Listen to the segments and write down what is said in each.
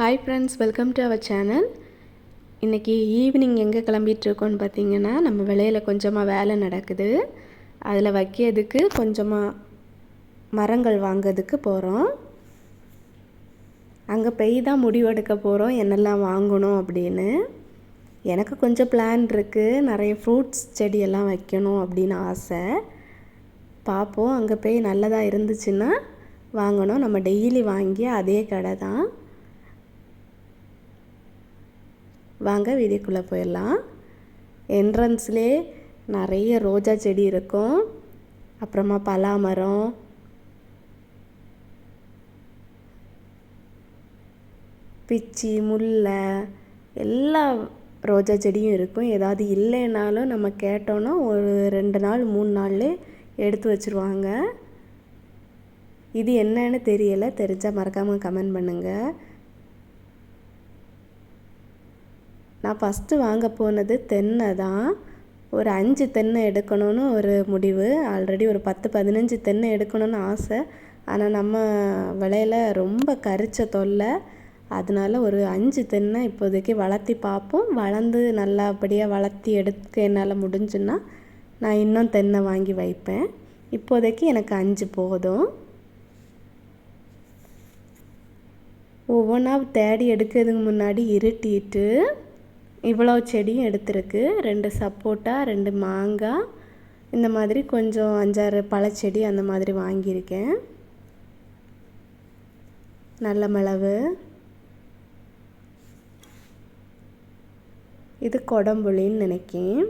Hi friends welcome to our channel இன்றைக்கி evening எங்கே கிளம்பிகிட்ருக்கோன்னு பார்த்தீங்கன்னா நம்ம விலையில் கொஞ்சமாக வேலை நடக்குது. அதில் வைக்கிறதுக்கு கொஞ்சமாக மரங்கள் வாங்கிறதுக்கு போகிறோம் அங்கே போய் தான் முடிவெடுக்க போகிறோம் என்னெல்லாம் வாங்கணும் அப்படின்னு. எனக்கு கொஞ்சம் பிளான் இருக்குது நிறைய ஃப்ரூட்ஸ் செடியெல்லாம் வைக்கணும் அப்படின்னு ஆசை. பார்ப்போம் அங்கே போய் நல்லதாக இருந்துச்சுன்னா வாங்கணும். நம்ம டெய்லி வாங்கி அதே கடை தான். வாங்க வீடியோக்குள்ளே போயிடலாம். என்ட்ரன்ஸ்லேயே நிறைய ரோஜா செடி இருக்கும். அப்புறமா பலாமரம். பிச்சி முல்லை எல்லா ரோஜா செடியும் இருக்கும். ஏதாவது இல்லைனாலும் நம்ம கேட்டோன்னா ஒரு ரெண்டு நாள் மூணு நாள்லே எடுத்து வச்சுருவாங்க. இது என்னன்னு தெரியலை. தெரிஞ்சால் மறக்காமல் கமெண்ட் பண்ணுங்கள் நான் ஃபஸ்ட்டு வாங்க போனது தென்னை தான். ஒரு அஞ்சு தென்னை எடுக்கணும்னு ஒரு முடிவு. ஆல்ரெடி ஒரு பத்து பதினஞ்சு தென்னை எடுக்கணும்னு ஆசை. ஆனால் நம்ம விலையில் ரொம்ப கரிச்ச தொல்லை. அதனால ஒரு அஞ்சு தென்னை இப்போதைக்கு வளர்த்தி பார்ப்போம். வளர்ந்து நல்லபடியாக வளர்த்தி எடுக்க என்னால் முடிஞ்சுன்னா நான் இன்னும் தென்னை வாங்கி வைப்பேன். இப்போதைக்கு எனக்கு அஞ்சு போதும். ஒவ்வொன்றா தேடி எடுக்கிறதுக்கு முன்னாடி இருட்டிட்டு இவ்வளோ செடியும் எடுத்திருக்கு. ரெண்டு சப்போட்டா ரெண்டு மாங்காய் இந்த மாதிரி கொஞ்சம் அஞ்சாறு பழச்செடி அந்த மாதிரி வாங்கியிருக்கேன். நல்ல மிளவு. இது கொடம்புளின்னு நினைக்கேன்.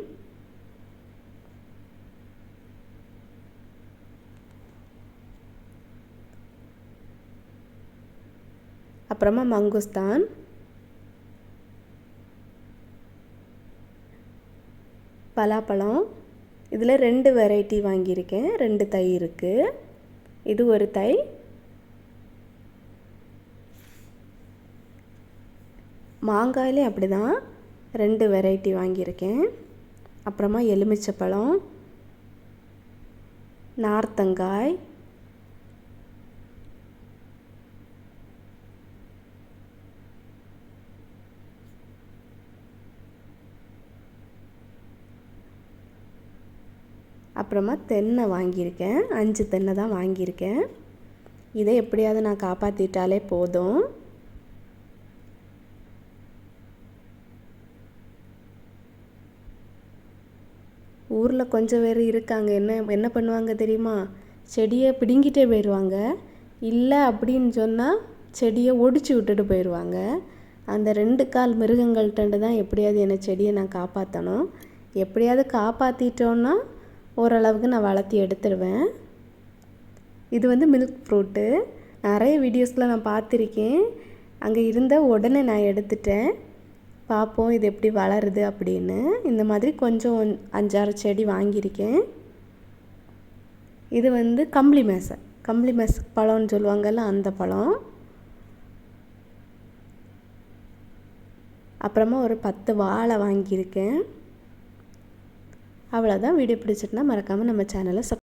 அப்புறமா மங்குஸ்தான். பலாப்பழம். இதில் ரெண்டு வெரைட்டி வாங்கியிருக்கேன். ரெண்டு தை இருக்குது இது ஒரு தை. மாங்காயிலே அப்படி தான் ரெண்டு வெரைட்டி வாங்கியிருக்கேன். அப்புறமா எலுமிச்சப்பழம் நார்த்தங்காய். அப்புறமா தென்னை வாங்கியிருக்கேன். அஞ்சு தென்னை தான் வாங்கியிருக்கேன். இதை எப்படியாவது நான் காப்பாற்றிட்டாலே போதும். ஊரில் கொஞ்சம் பேர் இருக்காங்க. என்ன என்ன பண்ணுவாங்க தெரியுமா? செடியை பிடுங்கிட்டே போயிடுவாங்க. இல்லை அப்படின்னு சொன்னால் செடியை ஒடிச்சு விட்டுட்டு போயிடுவாங்க. அந்த ரெண்டு கால் மிருகங்கள்கிட்ட தான் எப்படியாவது என்னை செடியை நான் காப்பாற்றணும் எப்படியாவது காப்பாற்றிட்டோன்னா ஓரளவுக்கு நான் வளர்த்தி எடுத்துடுவேன் இது வந்து மில்க் ஃப்ரூட்டு நிறைய வீடியோஸில் நான் பார்த்துருக்கேன். அங்கே இருந்த உடனே நான் எடுத்துட்டேன். பார்ப்போம் இது எப்படி வளருது அப்படின்னு. இந்த மாதிரி கொஞ்சம் அஞ்சாறு செடி வாங்கியிருக்கேன். இது வந்து கம்பளி மேசை. கம்பளி மேசை பழம்னு சொல்லுவாங்கல்ல அந்த பழம். அப்புறமா ஒரு பத்து வாழை வாங்கியிருக்கேன். அவ்வளோதான் வீடியோ பிடிச்சிட்டுனா மறக்காமல் நம்ம சேனலை சப்